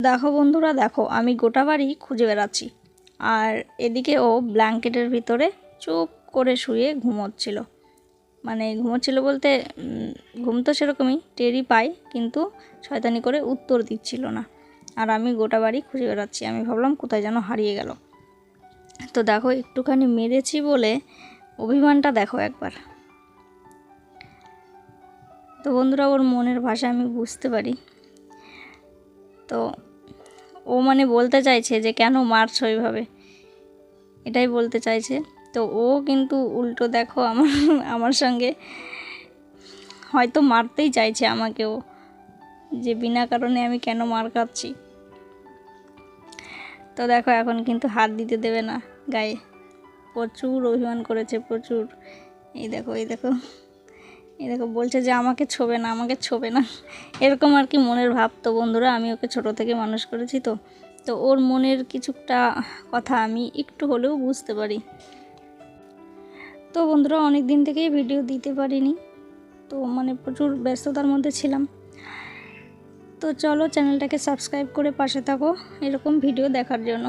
দেখো বন্ধুরা, দেখো, আমি গোটা বাড়ি খুঁজে বেড়াচ্ছি। আর এদিকে ও ব্ল্যাঙ্কেটের ভিতরে চুপ করে শুয়ে ঘুমোচ্ছিল। মানে ঘুমোচ্ছিল বলতে ঘুম তো সেরকমই, টেরই পাই, কিন্তু শয়তানি করে উত্তর দিচ্ছিল না। আর আমি গোটা বাড়ি খুঁজে বেড়াচ্ছি, আমি ভাবলাম কোথায় যেন হারিয়ে গেল। তো দেখো, একটুখানি মেরেছি বলে অভিমানটা দেখো একবার। তো বন্ধুরা, ওর মনের ভাষা আমি বুঝতে পারি। তো ও মানে বলতে চাইছে যে কেন মারছ ওইভাবে এটাই বলতে চাইছে। তো ও কিন্তু উল্টো দেখো আমার আমার সঙ্গে হয়তো মারতেই চাইছে আমাকেও, যে বিনা কারণে আমি কেন মার খাচ্ছি। তো দেখো এখন কিন্তু হাত দিতে দেবে না গায়ে। প্রচুর অভিমান করেছে, প্রচুর। এই দেখো এই দেখো। দেখো বলছে যে আমাকে ছোবে না, আমাকে ছোবে না। এরকম আর কি মনের ভাব তো বন্ধুরা, আমি ওকে ছোট থেকে মানুষ করেছি তো। তো ওর মনের কিছুটা কথা আমি একটু হলেও বুঝতে পারি। তো বন্ধুরা অনেক দিন থেকেই ভিডিও দিতে পারিনি। তো মানে প্রচুর ব্যস্ততার মধ্যে ছিলাম। তো চলো চ্যানেলটাকে সাবস্ক্রাইব করে পাশে থাকো, এরকম ভিডিও দেখার জন্য।